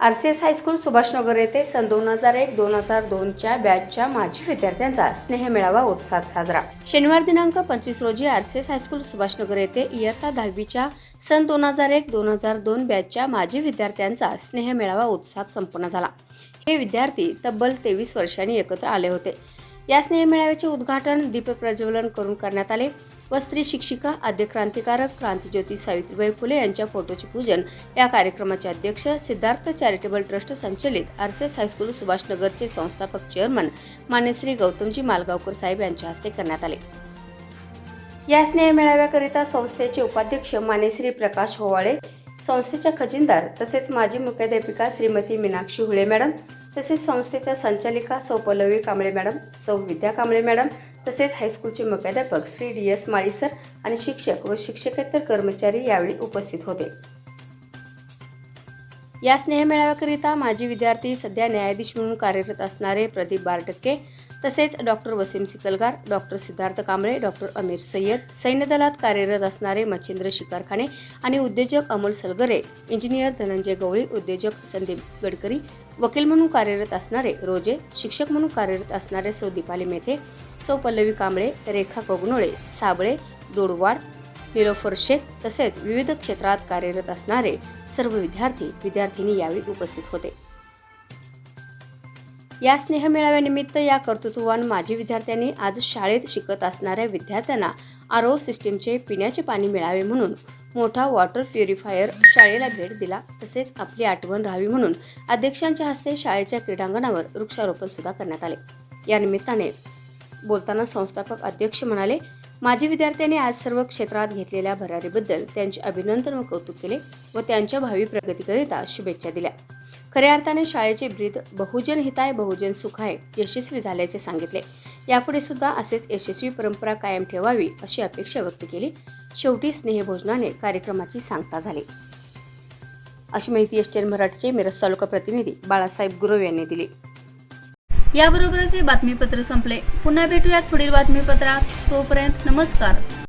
R C S high school Subhashnagar येथे सन दोन हजार एक दोन हजार दोनच्या बॅचच्या माजी विद्यार्थ्यांचा स्नेह मेळावा उत्साहात साजरा. शनिवार दिनांक पंचवीस रोजी R C S high school Subhashnagar येथे इयत्ता दहावीच्या सन दोन हजार एक दोन हजार दोन बॅचच्या माजी विद्यार्थ्यांचा स्नेह मेळावा उत्साहात संपन्न झाला. हे विद्यार्थी तब्बल तेवीस वर्षांनी एकत्र आले होते. या स्नेहमेळाव्याचे उद्घाटन दीपप्रज्वलन करून करण्यात आले. व स्त्री शिक्षिका आद्य क्रांतिकारक क्रांतिज्योती सावित्रीबाई फुले यांच्या फोटोचे पूजन या कार्यक्रमाचे अध्यक्ष सिद्धार्थ चॅरिटेबल ट्रस्ट संचलित आरसेस हायस्कूल सुभाषनगरचे संस्थापक चेअरमन मान्यश्री गौतमजी मालगावकर साहेब यांच्या हस्ते करण्यात आले. या स्नेह मेळाव्याकरिता संस्थेचे उपाध्यक्ष मानेश्री प्रकाश होवाळे संस्थेच्या खजिनदार तसेच माजी मुख्याध्यापिका श्रीमती मीनाक्षी हुळे मॅडम तसेच संस्थेच्या संचालिका सौ पल्लवी कांबळे मॅडम सौ विद्या कांबळे मॅडम तसेच हायस्कूलचे मुख्याध्यापक श्री डी एस माळीसर आणि शिक्षक व शिक्षकेतर कर्मचारी यावेळी उपस्थित होते. या स्नेहमेळाव्याकरिता माजी विद्यार्थी सध्या न्यायाधीश म्हणून कार्यरत असणारे प्रदीप बारटक्के तसेच doctor Wasim Sikalgar doctor Siddharth Kamble doctor Amir Sayyad सैन्य दलात कार्यरत असणारे मच्छिंद्र शिकारखाने आणि उद्योजक अमोल सलगरे इंजिनियर धनंजय गवळी उद्योजक संदीप गडकरी वकील म्हणून कार्यरत असणारे रोजे शिक्षक म्हणून कार्यरत असणारे सौ दीपाली मेथे सौ पल्लवी कांबळे रेखा कोगनोळे साबळे दोडवाड निलोफर शेख तसेच विविध क्षेत्रात कार्यरत असणारे सर्व विद्यार्थी विद्यार्थिनी यावेळी उपस्थित होते. या स्नेहमेळाव्यानिमित्त या कर्तृत्ववान माजी विद्यार्थ्यांनी आज शाळेत शिकत असणाऱ्या विद्यार्थ्यांना आरो सिस्टीमचे पिण्याचे पाणी मिळावे म्हणून मोठा वॉटर प्युरिफायर शाळेला भेट दिला. तसेच आपली आठवण राहावी म्हणून अध्यक्षांच्या हस्ते शाळेच्या क्रीडांगणावर वृक्षारोपण सुद्धा करण्यात आले. या निमित्ताने बोलताना संस्थापक अध्यक्ष म्हणाले माजी विद्यार्थ्यांनी आज सर्व क्षेत्रात घेतलेल्या भरारीबद्दल त्यांचे अभिनंदन व कौतुक केले व त्यांच्या भावी प्रगतीकरिता शुभेच्छा दिल्या. खऱ्या अर्थाने शाळेचे ब्रीद बहुजन हिताय बहुजन सुखाय यशस्वी झाल्याचे सांगितले. यापुढे सुद्धा असेच यशस्वी परंपरा कायम ठेवावी अशी अपेक्षा व्यक्त केली. शेवटी स्नेहभोजनाने कार्यक्रमाची सांगता झाली. अशी माहिती एसटीएन मराठीचे मिरज तालुका प्रतिनिधी बाळासाहेब गुरव यांनी दिली. याबरोबरच हे बातमीपत्र संपले. पुन्हा भेटूयात पुढील बातमीपत्रात. तोपर्यंत नमस्कार.